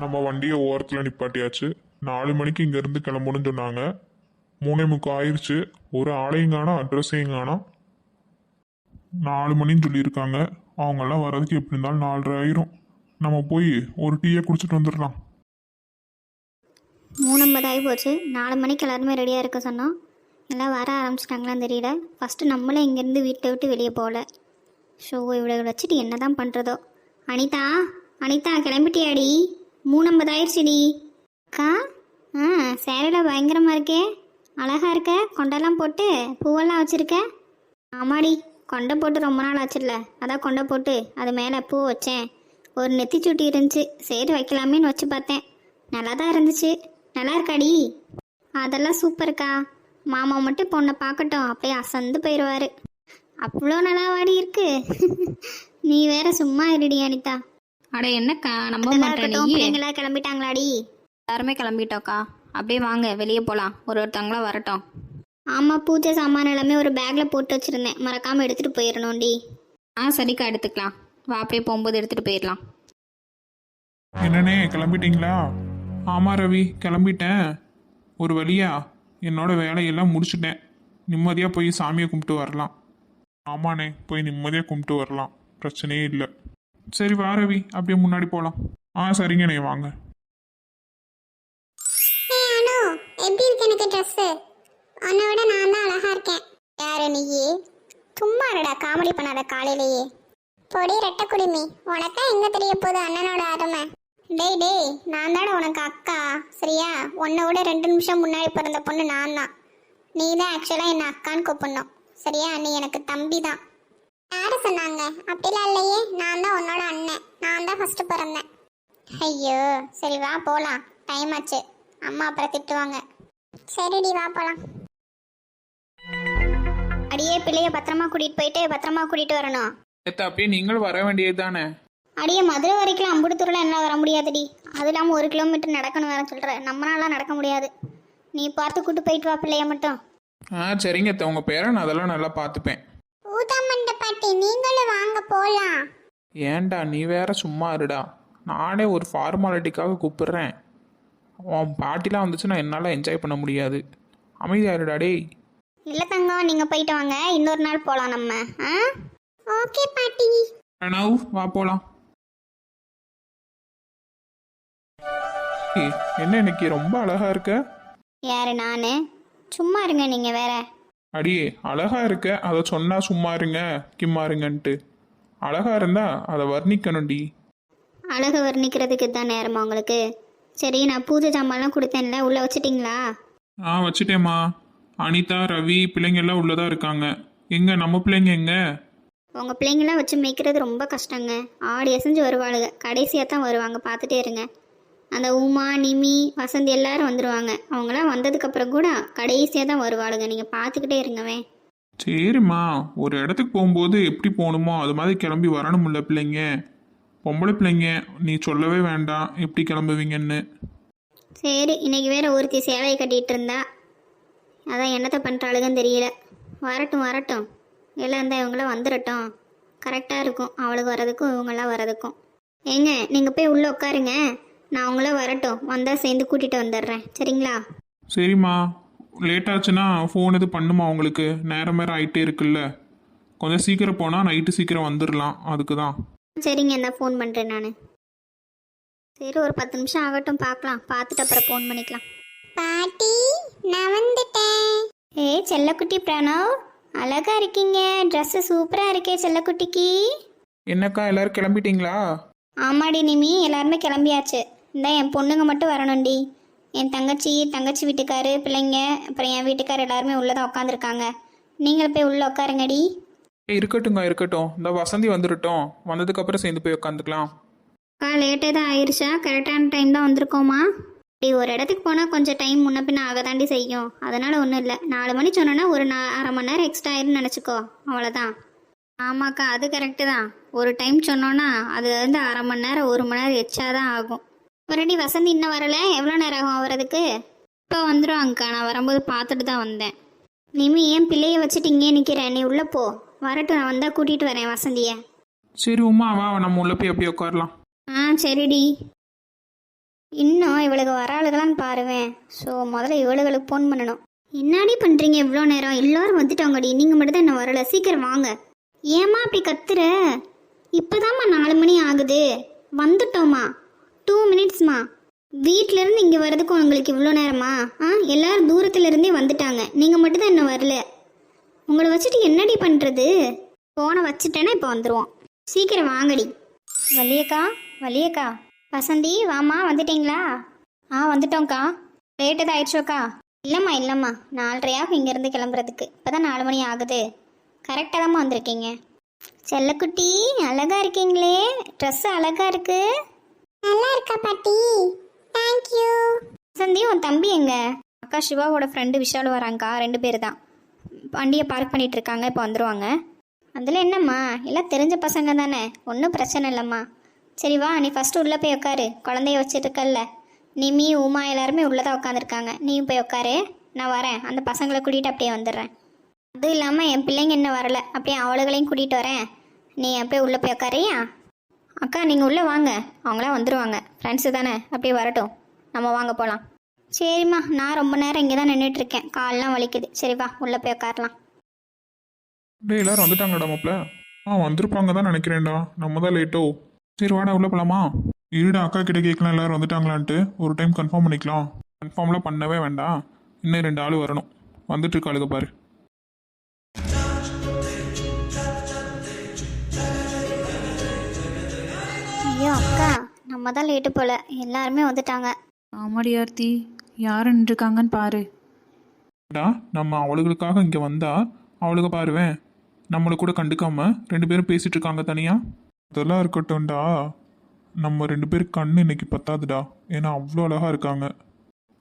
நம்ம வண்டியை ஓரத்தில் நிப்பாட்டியாச்சு. நாலு மணிக்கு இங்கேருந்து கிளம்பணும்னு சொன்னாங்க. மூணே முக்கால் ஆயிடுச்சு ஒரு ஆளையும் காணோம் அட்ரஸையும் காணோம். நாலு மணின்னு சொல்லியிருக்காங்க. அவங்கெல்லாம் வர்றதுக்கு எப்படி இருந்தாலும் நாலரை ஆயிரும். நம்ம போய் ஒரு டீயை குடிச்சிட்டு வந்துடலாம். மூணம்பது ஆகி போச்சு. நாலு மணிக்கு எல்லாருமே ரெடியாக இருக்க சொன்னோம். எல்லாம் வர ஆரம்பிச்சிட்டாங்களான்னு தெரியல. ஃபஸ்ட்டு நம்மளே இங்கேருந்து வீட்டை விட்டு வெளியே போகல. ஷோ இவ்வளோ வச்சுட்டு என்ன தான் பண்ணுறதோ அனிதா அனிதா கிளம்பிட்டியாடி? மூணம்பது ஆயிடுச்சுடி அக்கா ஆ சேரீல பயங்கரமாக இருக்கே. அழகாக இருக்க கொண்டெல்லாம் போட்டு பூவெல்லாம் வச்சுருக்க? ஆமாடி கொண்டை போட்டு ரொம்ப நாள் ஆச்சுல்ல. அதான் கொண்டை போட்டு அது மேலே பூ வச்சேன். ஒரு நெத்தி சுட்டி இருந்துச்சு சரி வைக்கலாமேன்னு வச்சு பார்த்தேன். நல்லா தான் இருந்துச்சு. நல்லா இருக்காடி. அதெல்லாம் சூப்பர்க்கா மாமா மட்டும் பொண்ணை பார்க்கட்டும் அப்படியே அசந்து போயிடுவாரு அவ்வளோ நல்லா வாடி இருக்கு. நீ வேற சும்மா இருடி அனிதா. அட என்னக்கா நம்ப மாட்டேன். கிளம்பிட்டாங்களாடி. எல்லாருமே கிளம்பிட்டோக்கா. அப்படியே வாங்க வெளியே போகலாம் ஒரு ஒருத்தவங்களா வரட்டும். ஆமாம் பூஜை சாமான் எல்லாமே ஒரு பேக்கில் போட்டு வச்சுருந்தேன். மறக்காமல் எடுத்துகிட்டு போயிடணும்டி ஆ சரிக்கா எடுத்துக்கலாம். வா அப்படியே போகும்போது எடுத்துகிட்டு போயிடலாம் என்னண்ணே கிளம்பிட்டீங்களா? ஆமாம் ரவி கிளம்பிட்டேன். ஒரு வழியா என்னோட வேலையெல்லாம் முடிச்சிட்டேன். நிம்மதியாக போய் சாமியை கும்பிட்டு வரலாம். ஆமாண்ணே போய் நிம்மதியாக கும்பிட்டு வரலாம். பிரச்சனையே இல்லை. சரி வா ரவி. அப்படியே முன்னாடி போகலாம் ஆ சரிங்கண்ணே வாங்க. அனு எப்படி இருக்கு எனக்கு ட்ரெஸ் உன்னோட நான் தான் அழகா இருக்கேன். யாரு நீயே சும்மா இருடா காமெடி பண்ணாத காலையிலேயே. பொடி ரெட்டை குடிமி. உனக்கா எங்க தெரிய போகுது அண்ணனோட அருமை டேய் டேய் நான் தானே உனக்கு அக்கா. சரியா? உன்னை விட ரெண்டு நிமிஷம் முன்னாடி பிறந்த பொண்ணு நான் தான். நீ தான் ஆக்சுவலாக என்னை அக்கான்னு கூப்பிடணும். சரியா? நீ எனக்கு தம்பி தான். யாரு சொன்னாங்க? அப்படிலாம் இல்லையே. நான் தான் உன்னோட அண்ணன். நான் தான் ஃபர்ஸ்ட் பிறந்தேன். ஐயோ சரி வா போலாம். டைம் ஆச்சு. அம்மா அப்புறம் திட்டுவாங்க. சரிடி வா போலாம். அடியே பிள்ளைய பத்திரமா கூட்டிகிட்டு போயிட்டு பத்திரமா கூட்டிகிட்டு வரணும். ஏத்தா அப்படியே நீங்கள் வர வேண்டியது தானே அடியே மதுரை வரைக்கும் அம்புடுத்தூரில் என்ன வர முடியாதுடி. அது இல்லாமல் ஒரு கிலோமீட்டர் நடக்கணும் வேற சொல்கிறேன் நம்மளாலாம் நடக்க முடியாது. நீ பார்த்து கூட்டு போயிட்டு வா பிள்ளைய மட்டும். ஆ சரிங்க அத்தை. உங்கள் பேரை நான் அதெல்லாம் நல்லா பார்த்துப்பேன். பாட்டி நீங்களும் வாங்க போலாம். ஏன்டா நீ வேற சும்மா இருடா. நானே ஒரு ஃபார்மாலிட்டிக்காக கூப்பிடுறேன். உன் பாட்டிலாம் வந்துச்சுன்னா என்னால் என்ஜாய் பண்ண முடியாது. அமைதியா இருடா டேய். இல்லை தங்கம் நீங்கள் போயிட்டு வாங்க. இன்னொரு நாள் போகலாம் நம்ம. ஆ? ஓகே பாட்டி. பிரணவ் வா போலாம். ஏய், என்ன இன்னைக்கு? ரொம்ப அழகா இருக்க. யாரு நான்? சும்மா இருங்க நீங்கள் வேற. அடியே அழகா இருக்க. அதை சொன்னா சும்மா இருங்க கிம்மா இருங்கன்ட்டு அழகா இருந்தா அதை வர்ணிக்கணும்டி. அழகு வர்ணிக்கிறதுக்கு தான் நேரமா உங்களுக்கு? சரி நான் பூஜை ஜாமான்லாம் கொடுத்தேன்ல உள்ளே வச்சிட்டிங்களா? ஆ வச்சுட்டேம்மா. அனிதா ரவி பிள்ளைங்க எல்லாம் உள்ளதா இருக்காங்க. எங்க நம்ம பிள்ளைங்க எங்க? உங்கள் பிள்ளைங்களாம் வச்சு மேய்க்கிறது ரொம்ப கஷ்டங்க. ஆடி அசைஞ்சு வருவாளுங்க கடைசியாக தான் வருவாங்க. பார்த்துட்டே இருங்க. அந்த உமா நிமி வசந்தி எல்லாரும் வந்துடுவாங்க அவங்களாம் வந்ததுக்கப்புறம் கூட கடைசியாக தான் வருவாளுங்க. நீங்கள் பார்த்துக்கிட்டே இருங்கவே. சரிம்மா. ஒரு இடத்துக்கு போகும்போது எப்படி போகணுமோ அது மாதிரி கிளம்பி வரணும்ல பிள்ளைங்க. பொம்பளை பிள்ளைங்க நீ சொல்லவே வேண்டாம். எப்படி கிளம்புவீங்கன்னு. சரி இன்னைக்கு வேற ஒருத்தி சேலையை கட்டிகிட்டு இருந்தா. அதான் என்னத்தை பண்ணுறாளுகன்னு தெரியல. வரட்டும் வரட்டும். எல்லாம் இருந்தால் இவங்களாம் வந்துடட்டும் கரெக்டாக இருக்கும். அவளுக்கு வரதுக்கும் இவங்களாம் வரதுக்கும் ஏங்க நீங்கள் போய் உள்ளே உட்காருங்க. நான் அவங்கள வரட்டும். வந்தால் சேர்ந்து கூட்டிகிட்டு வந்துடுறேன். சரிங்களா? சரிம்மா. லேட் ஆச்சுன்னா ஃபோன் இது பண்ணுமா உங்களுக்கு? நேரம் நேரம் ஆகிட்டே இருக்குல்ல. கொஞ்சம் சீக்கிரம் போனால் நைட்டு சீக்கிரம் வந்துடலாம் அதுக்கு தான் சரிங்க நான் ஃபோன் பண்ணுறேன் நான். சரி ஒரு பத்து நிமிஷம் ஆகட்டும். பார்க்கலாம் பார்த்துட்டு அப்புறம் ஃபோன் பண்ணிக்கலாம். பாட்டி நான் வந்துட்டேன். ஏ செல்லக்குட்டி பிரணவ் அழகா இருக்கீங்க. ட்ரெஸ்ஸு சூப்பராக இருக்கே செல்லக்குட்டிக்கு. என்னக்கா எல்லாரும் கிளம்பிட்டீங்களா? ஆமாடி நிமி எல்லாருமே கிளம்பியாச்சு. இந்த என் பொண்ணுங்க மட்டும் வரணும்டி. என் தங்கச்சி தங்கச்சி வீட்டுக்காரு பிள்ளைங்க அப்புறம் என் வீட்டுக்கார் எல்லாருமே உள்ளே தான் உட்காந்துருக்காங்க நீங்கள் போய் உள்ளே உட்காருங்கடி இருக்கட்டுங்க இருக்கட்டும். இந்த வசந்தி வந்துடட்டும் வந்ததுக்கப்புறம் சேர்ந்து போய் உட்காந்துக்கலாம் அக்கா லேட்டாக தான் ஆயிடுச்சா கரெக்டான டைம் தான் வந்திருக்கோமா? இப்படி ஒரு இடத்துக்கு போனால் கொஞ்சம் டைம் முன்ன பின்ன ஆக தாண்டி செய்யும். அதனால் ஒன்றும் இல்லை. நாலு மணி சொன்னோன்னா ஒரு நா அரை மணி நேரம் எக்ஸ்ட்ரா ஆயிருன்னு நினச்சிக்கோ. அவ்வளோதான் ஆமாக்கா அது கரெக்டு தான். ஒரு டைம் சொன்னோன்னா அது வந்து அரை மணி நேரம் ஒரு மணி நேரம் எச்சா தான் ஆகும். ஒருடி வசந்தி இன்னும் வரல. எவ்வளோ நேரம் ஆகும் வர்றதுக்கு? இப்போ வந்துடுவாங்கக்கா நான் வரும்போது பார்த்துட்டு தான் வந்தேன். நிமி ஏன் பிள்ளைய வச்சுட்டு இங்கே நிற்கிறேன் நீ உள்ளே போ. வரட்டும். நான் வந்தால் கூட்டிகிட்டு வரேன் வசந்தியை. சரி உமா வா நம்ம உள்ள போய் அப்படியே உட்காரலாம். ஆ சரிடி. இன்னும் இவளுக்கு வர ஆளுகளான்னு பாருவேன். ஸோ முதல்ல இவளுகளுக்கு ஃபோன் பண்ணணும். என்னடி பண்ணுறீங்க இவ்வளோ நேரம்? எல்லாரும் வந்துட்டாங்கடி. நீங்கள் மட்டும் தான் என்ன வரல. சீக்கிரம் வாங்க. ஏம்மா அப்படி கத்துற? இப்போதாம்மா நாலு மணி ஆகுது. வந்துட்டோம்மா. டூ மினிட்ஸ்மா வீட்டிலேருந்து இங்கே வர்றதுக்கு உங்களுக்கு இவ்வளோ நேரமா? ஆ எல்லாரும் தூரத்துலேருந்தே வந்துட்டாங்க. நீங்கள் மட்டும் தான் இன்னும் வரல. உங்களை வச்சுட்டு என்னடி பண்ணுறது ஃபோனை வச்சுட்டேன்னா இப்போ வந்துடுவோம் சீக்கிரம் வாங்கடி. வலியக்கா வலியக்கா வசந்தி வாம்மா வந்துட்டீங்களா? ஆ வந்துட்டோங்க்கா லேட்டு தான் ஆயிடுச்சோக்கா. இல்லைம்மா இல்லைம்மா. நாலரையாகும் இங்கேருந்து கிளம்புறதுக்கு. இப்போ தான் நாலு மணி ஆகுது. கரெக்டாக தாம்மா வந்திருக்கீங்க. செல்லக்குட்டி அழகா இருக்கீங்களே. ட்ரெஸ்ஸு அழகாக இருக்குது நல்லா இருக்கா பாட்டி தேங்க்யூ வசந்தி உன் தம்பி எங்க? அக்கா சிவாவோட ஃப்ரெண்டு விஷால் வராங்கக்கா. ரெண்டு பேர் தான் வண்டியை பார்க் பண்ணிட்டு இருக்காங்க இப்போ வந்துருவாங்க. அதில் என்னம்மா? எல்லாம் தெரிஞ்ச பசங்க தானே? ஒன்றும் பிரச்சனை இல்லைம்மா. சரி வா நீ ஃபஸ்ட்டு உள்ளே போய் உட்காரு குழந்தைய வச்சுருக்கல்ல நிமி உமா எல்லாருமே உள்ளே தான் உட்காந்துருக்காங்க நீயும் போய் உட்காரு நான் வரேன். அந்த பசங்களை கூட்டிகிட்டு அப்படியே வந்துடுறேன். அதுவும் இல்லாமல் என் பிள்ளைங்க இன்னும் வரல. அப்படியே அவளுகளையும் கூட்டிகிட்டு வரேன். நீ அப்படியே உள்ளே போய் உட்காரியா அக்கா நீங்கள் உள்ளே வாங்க. அவங்களாம் வந்துடுவாங்க ஃப்ரெண்ட்ஸு தானே? அப்படியே வரட்டும். நம்ம வாங்க போகலாம் சரிம்மா நான் ரொம்ப நேரம் இங்கே தான் நின்றுட்டுருக்கேன் கால்லாம் வலிக்குது. சரி வா உள்ளே போய் உட்காரலாம் டே எல்லாரும் வந்துட்டாங்கடா மாப்ள ஆ வந்திருப்பாங்க தான் நினைக்கிறேன்டா. நம்ம தான் லேட்டோ சரி வாடா உள்ள போலாமா? இருடா அக்கா கிட்ட கேட்கலாம். எல்லாரும் வந்துட்டாங்களான்ட்டு. ஒரு டைம் கன்ஃபார்ம் பண்ணிக்கலாம். கன்ஃபார்ம்லாம் பண்ணவே வேண்டாம். இன்னும் ரெண்டு ஆள் வரணும். வந்துட்டு இருக்காளுக பாரு. நம்ம தான் லேட்டு போல. எல்லாருமே வந்துட்டாங்க. ஆமாடி ஆர்த்தி. யார் நின்றுருக்காங்கன்னு பாரு. டா நம்ம அவளுகளுக்காக இங்கே வந்தா அவளுக பாருவேன் நம்மளை கூட கண்டுக்காம ரெண்டு பேரும் பேசிட்டு இருக்காங்க தனியா. அதெல்லாம் இருக்கட்டும்டா. நம்ம ரெண்டு பேரும் கண்ணு இன்னைக்கு பத்தாதுடா. ஏன்னா அவ்வளோ அழகா இருக்காங்க.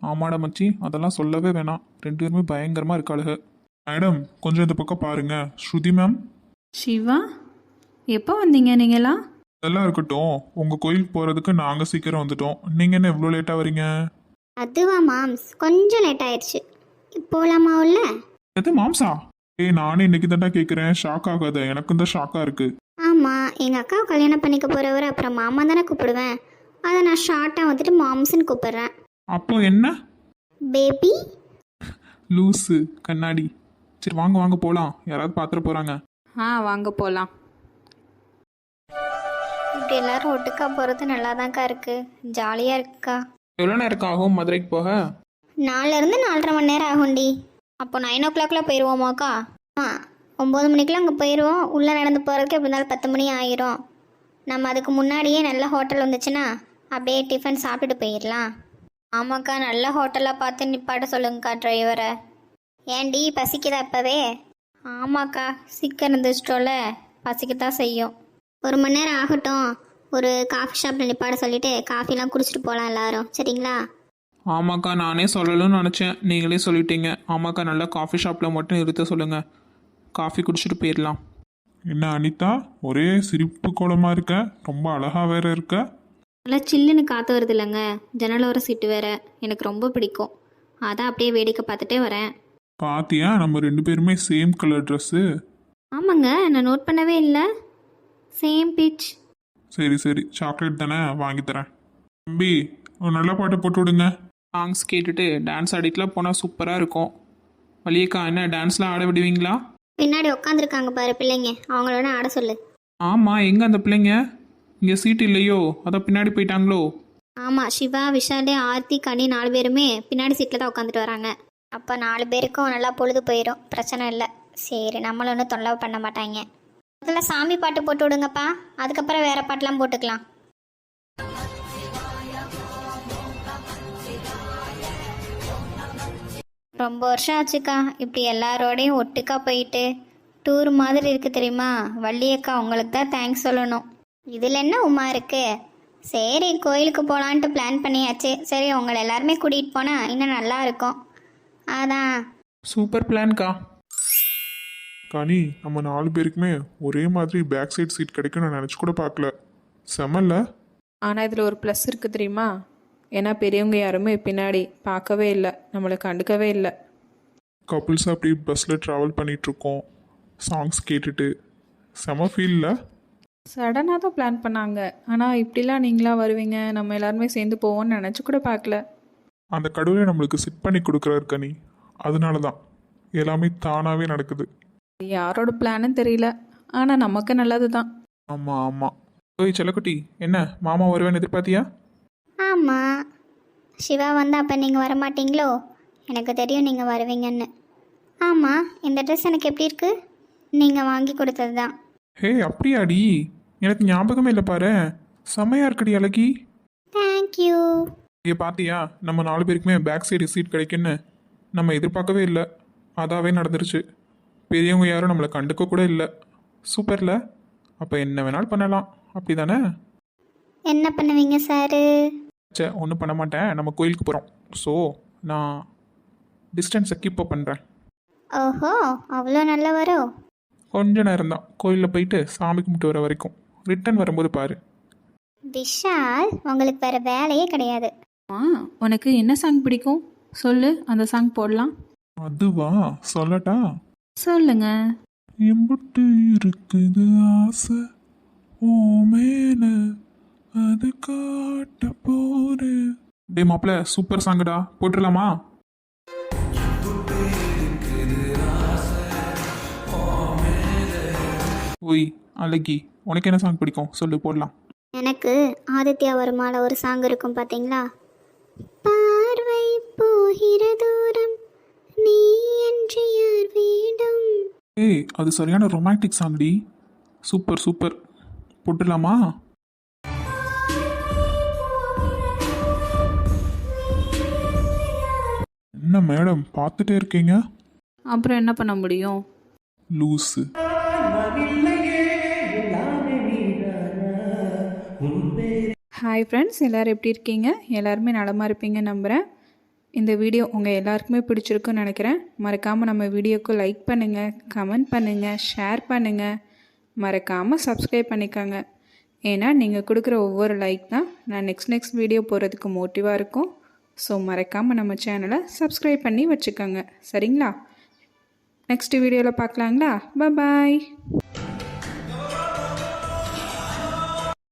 ஆமாடா மச்சி அதெல்லாம் சொல்லவே வேணாம். ரெண்டு பேருமே பயங்கரமா இருக்காளுக. மேடம் கொஞ்சம் இந்த பக்கம் பாருங்க. ஸ்ருதி மேம்? சிவா? எப்போ வந்தீங்க நீங்களாம் அதெல்லாம் இருக்கட்டும். உங்க கோயிலுக்கு போறதுக்கு நாங்க சீக்கிரம் வந்துட்டோம். நீங்க என்ன இவ்வளோ லேட்டா வரீங்க? அதுவா மாம்ஸ். கொஞ்சம் லேட் ஆயிடுச்சு போகலாமா உள்ள? எது மாம்சா? ஏய் நானே இன்னைக்கு தான்டா கேட்குறேன் ஷாக் ஆகாத. எனக்கும் தான் ஷாக்கா இருக்கு. ஆமாம் எங்கள் அக்காவை கல்யாணம் பண்ணிக்க போகிறவர் அப்புறம் மாமா தானே கூப்பிடுவேன். அதை நான் ஷார்ட்டாக வந்துட்டு மாம்ஸ்ன்னு கூப்பிடுறேன். அப்போ என்ன? பேபி லூஸு கண்ணாடி. சரி வாங்க வாங்க போகலாம் யாராவது பார்த்துட போகிறாங்க ஆ வாங்க போகலாம் இப்படி எல்லாரும் ஒட்டுக்கா போகிறது நல்லாதான்க்கா இருக்குது ஜாலியாக இருக்குக்கா. எவ்வளோ நேரம் ஆகும் மதுரைக்கு போக? நாலுலேருந்து நாலரை மணி நேரம் ஆகும்டி. அப்போ நைன் ஓ கிளாக்லாம் போயிடுவோமாக்கா ஆ ஒம்பது மணிக்கெலாம் அங்கே போயிடுவோம் உள்ளே நடந்து போகிறதுக்கு எப்படி இருந்தாலும் பத்து மணி ஆயிரும். நம்ம அதுக்கு முன்னாடியே நல்ல ஹோட்டல் வந்துச்சுன்னா அப்படியே டிஃபன் சாப்பிட்டுட்டு போயிடலாம் ஆமாக்கா நல்ல ஹோட்டலாக பார்த்து நிப்பாட்ட சொல்லுங்கக்கா டிரைவரை ஏன்டி பசிக்குதா இப்போவே? ஆமாக்கா சீக்கிரம் இருந்துச்சிட்டோல பசிக்கத்தான் செய்யும். ஒரு மணி நேரம் ஆகட்டும். ஒரு காஃபி ஷாப்பில் நிப்பாட சொல்லிட்டு காஃபிலாம் குடிச்சிட்டு போகலாம் எல்லாரும். சரிங்களா? ஆமாக்கா நானே சொல்லணும்னு நினச்சேன். நீங்களே சொல்லிட்டீங்க. ஆமாக்கா நல்லா காஃபி ஷாப்பில் மட்டும் நிறுத்த சொல்லுங்கள் காஃபி குடிச்சிட்டு போயிடலாம். என்ன அனிதா? ஒரே சிரிப்பு கோலமா இருக்க? ரொம்ப அழகா வேற இருக்க? நல்லா சில்லுன்னு காற்று வருது இல்லைங்க. ஜன்னலோர சீட்டு வேற. எனக்கு ரொம்ப பிடிக்கும். அதான் அப்படியே வேடிக்கை பார்த்துட்டே வரேன். பாத்தியா? நம்ம ரெண்டு பேருமே சேம் கலர் ட்ரெஸ்ஸு ஆமாங்க. நான் நோட் பண்ணவே இல்லை. சேம் பிச் சரி சரி. சாக்லேட் தானே? வாங்கி தரேன். தம்பி ஒரு நல்ல பாட்டு போட்டு விடுங்க. சாங்ஸ் கேட்டுட்டு டான்ஸ் ஆடிட்டுலாம் போனால் சூப்பராக இருக்கும். வழியக்கா என்ன டான்ஸ்லாம் ஆட விடுவீங்களா? பின்னாடி உட்காந்துருக்காங்க பாரு பிள்ளைங்க. அவங்களோட ஆட சொல்லு. ஆமாம் எங்கே அந்த பிள்ளைங்க? இங்கே சீட் இல்லையோ? அதான் பின்னாடி போயிட்டாங்களோ? ஆமாம் சிவா விஷாலு ஆர்த்தி கனி நாலு பேருமே பின்னாடி சீட்டில் தான் உட்காந்துட்டு வராங்க. அப்போ நாலு பேருக்கும் நல்லா பொழுது போயிடும் பிரச்சனை இல்லை. சரி நம்மள ஒன்றும் தொல்லை பண்ண மாட்டாங்க. முதல்ல சாமி பாட்டு போட்டு விடுங்கப்பா. அதுக்கப்புறம் வேற பாட்டெலாம் போட்டுக்கலாம். ரொம்ப வருஷம் ஆச்சுக்கா. இப்படி எல்லாரோடையும் ஒட்டுக்கா போயிட்டு டூர் மாதிரி இருக்கு தெரியுமா? வள்ளியக்கா உங்களுக்கு தான் தேங்க்ஸ் சொல்லணும். இதில் என்ன உமா இருக்கு? சரி கோயிலுக்கு போகலான்ட்டு பிளான் பண்ணியாச்சு. சரி உங்களை எல்லாருமே கூட்டிகிட்டு போனால் இன்னும் நல்லா இருக்கும். அதான். சூப்பர் பிளான்க்கா கனி நம்ம நாலு பேருக்குமே ஒரே மாதிரி பேக் சைடு சீட் கிடைக்கும் நான் நினச்சி கூட பார்க்கல. செமல்ல ஆனால் இதில் ஒரு ப்ளஸ் இருக்குது தெரியுமா? ஏன்னா பெரியவங்க யாருமே பின்னாடி பார்க்கவே இல்லை. நம்மளை கண்டுக்கவே இல்லை. கப்புள்ஸ் அப்படி பஸ்ஸில் ட்ராவல் பண்ணிகிட்ருக்கோம் சாங்ஸ் கேட்டுட்டு. செம ஃபீலில் சடனாக தான் பிளான் பண்ணாங்க. ஆனால் இப்படிலாம் நீங்களா வருவீங்க? நம்ம எல்லாருமே சேர்ந்து போவோம்னு நினச்சி கூட பார்க்கல. அந்த கடவுளை நம்மளுக்கு செட் பண்ணி கொடுக்குறாரு கனி. அதனால தான் எல்லாமே தானாகவே நடக்குது. யாரோட பிளானும் தெரியல. ஆனால் நமக்கு நல்லது தான் ஆமாம் ஆமாம் ஓய் செல்லக்குட்டி என்ன? மாமா வருவேன்னு எதிர்பார்த்தியா? ஆமாம் சிவா வந்து அப்போ நீங்கள் வர மாட்டீங்களோ எனக்கு தெரியும் நீங்கள் வருவீங்கன்னு. ஆமாம் இந்த ட்ரெஸ் எனக்கு எப்படி இருக்கு? நீங்கள் வாங்கி கொடுத்தது தான் ஹே அப்படியாடி? எனக்கு ஞாபகமே இல்லை பாரு. செம்மையா இருக்குடி அழகி. தேங்க்யூ இங்கே பார்த்தியா நம்ம நாலு பேருக்குமே பேக் சைடு சீட் கிடைக்குன்னு. நம்ம எதிர்பார்க்கவே இல்லை. அதாவே நடந்துருச்சு. பெரியவங்க யாரும் நம்மளை கண்டுக்க கூட இல்லை. சூப்பர்ல. அப்போ என்ன வேணாலும் பண்ணலாம். அப்படி தானே என்ன பண்ணுவீங்க சாரு? சே ஒன்றும் பண்ண மாட்டேன். நம்ம கோயிலுக்கு போகிறோம் ஸோ நான் டிஸ்டன்ஸை கீப் அப் பண்ணுறேன் ஓஹோ அவ்வளோ நல்லவரோ? கொஞ்ச நேரம் தான். கோயிலில் போயிட்டு சாமி கும்பிட்டு வர வரைக்கும். ரிட்டர்ன் வரும்போது பாரு. விஷால் உங்களுக்கு வேறு வேலையே கிடையாது. ஆ உனக்கு என்ன சாங் பிடிக்கும்? சொல்லு அந்த சாங் போடலாம். அதுவா? சொல்லட்டா? சொல்லுங்க. எம்புட்டு இருக்குது ஆசை. ஓ மேல அது காட்ட போறேன் டே மாப்பிள சூப்பர் சாங்குடா போட்டுடலாமா ஒய் அழகி உனக்கு என்ன சாங் பிடிக்கும்? சொல்லு போடலாம். எனக்கு ஆதித்யா வருமால ஒரு சாங் இருக்கும் பார்த்தீங்களா பார்வை போகிற தூரம் நீ என்று யார் ஏய் அது சரியான ரொமான்டிக் சாங்டி சூப்பர் சூப்பர். போட்டுடலாமா? என்ன மேடம் பார்த்துட்டே இருக்கீங்க? அப்புறம் என்ன பண்ண முடியும்? லூஸு ஹாய் ஃப்ரெண்ட்ஸ் எல்லோரும் எப்படி இருக்கீங்க? எல்லாருமே நலமாக இருப்பீங்க நம்புகிறேன் இந்த வீடியோ உங்கள் எல்லாருக்குமே பிடிச்சிருக்குன்னு நினைக்கிறேன். மறக்காமல் நம்ம வீடியோக்கு லைக் பண்ணுங்கள் கமெண்ட் பண்ணுங்கள் ஷேர் பண்ணுங்கள் மறக்காமல் சப்ஸ்கிரைப் பண்ணிக்கோங்க. ஏன்னா நீங்கள் கொடுக்குற ஒவ்வொரு லைக் தான் நான் நெக்ஸ்ட் நெக்ஸ்ட் வீடியோ போகிறதுக்கு மோட்டிவாக இருக்கும். ஸோ மறக்காமல் நம்ம சேனலை சப்ஸ்கிரைப் பண்ணி வச்சுக்கோங்க. சரிங்களா? நெக்ஸ்ட் வீடியோவில் பார்க்கலாங்களா? பாய்